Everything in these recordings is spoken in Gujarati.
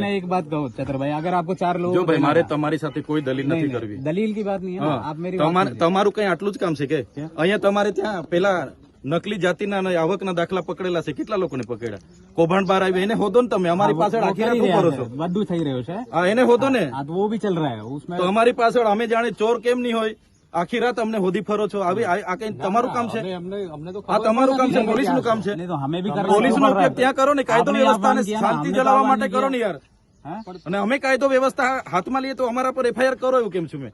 मैं एक बात कहूँ चतर भाई अगर आपको चार लोग જો ભાઈ મારે તમારી સાથે કોઈ દલીલ નથી કરવી दलील की बात नहीं है ना હા. आप मेरी बात તમારે તમારું કઈ આટલું જ કામ છે કે અહીંયા તમારે ત્યાં પેલા નકલી જાતિના અને આવકના દાખલા પકડેલા છે કેટલા લોકોને પકડ્યા કૌભાંડ બહાર આવી એને હોદો ને તમે અમારી પાછળ આખી રાત શું કરો છો બધું થઈ રહ્યું છે હા એને હોદો ને હા તો वो भी चल रहा है उसमें તો અમારી પાછળ અમે જાણે ચોર કેમ નહીં હોય આખી રાત અમને હોદી ફરો છો આવી આ આ કઈ તમારું કામ છે આ તમારું કામ છે પોલીસનું કામ છે नहीं तो हमें भी करना પોલીસનો ઉપયોગ ત્યાં કરો ને કાયદો આપને વ્યવસ્થા અને આહવાન કિયા ના, શાંતિ हमने तो જલાવવા आह्वान માટે किया કરો ને યાર हाँ? અને અમે કાયદો વ્યવસ્થા હાથમાં લઈએ તો અમારા પર એફઆઈઆર કરો એવું કેમ છું મેં?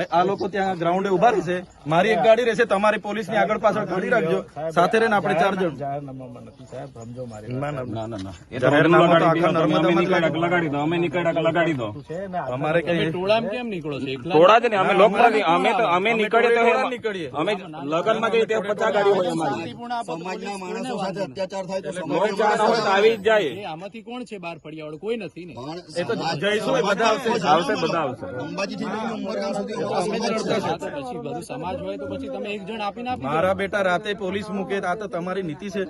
આ આ લોકો ત્યાં ગ્રાઉન્ડે ઊભા રહેશે મારી એક ગાડી રહેશે તમારી પોલીસની આગળ પાછળ ગાડી રાખજો. સાથે રહીને આપણે ચાર જણ. જાહેરનામામાં નથી સાહેબ સમજો મારી ના ના ના. એ તો જાહેરનામું તો લગાડી આખા દો, તમે અમે નર્મદામાં નીકળ્યા લગાડી દો અમે નીકળ્યા કે લગાડી દો. છે ને અમારે કેમ નીકળો છો? જ ને અમે લોકપ્રતિ અમે તો અમે નીકળીએ તો નીકળીએ. અમે લગનમાં જઈએ તે પચાસ ગાડી હોય અમારી. સમાજના માણસો સાથે અત્યાચાર થાય તો કોઈ ચા ના હોય તો આવી જ જાય. આમાંથી કોણ છે બાર ફળિયા કોઈ નથી ને. એ તો જઈશું બધા આવશે. આવશે બધા આવશે. અંબાજીથી લઈને ઉમરગામ સુધી અમે જ રડતા છે. પછી બધું સમાજ હોય તો પછી તમે એક જણ આપીને આપી મારા બેટા રાતે પોલીસ મૂકે આ તો તમારી નીતિ છે.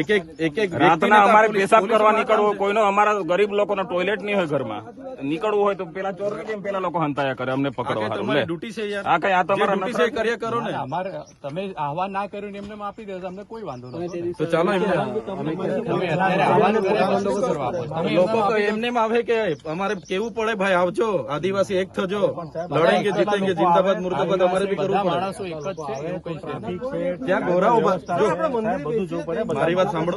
એક એક એક એક રાતના અમારે પેશાબ કરવા નીકળવો કોઈનો અમારા ગરીબ લોકોનો ટોયલેટ નહીં હોય ઘરમાં. નીકળવું હોય તો પેલા ચોર કેમ પેલા લોકો હંતાયા કરે અમને પકડવા ડ્યુટી છે યાર. આ કઈ આ તમારા ડ્યુટી છે કર્યા કરો ને. અમારે તમે આહવાન ના કર્યું ને એમને આપી દે તો અમને કોઈ વાંધો નથી તો ચાલો એમને. લોકો તો એમને આવે કે અમારે કેવું પડે ભાઈ આવજો. આદિવાસી એક થજો. લડેંગે જીતેંગે જિંદાબાદ મુર્દાબાદ અમારે બી કરવું માણસો એક જ છે એવું કઈ છે. ત્યાં ગોરા ઊભા જો. બધું જોવું પડે મારી વાત સાંભળો.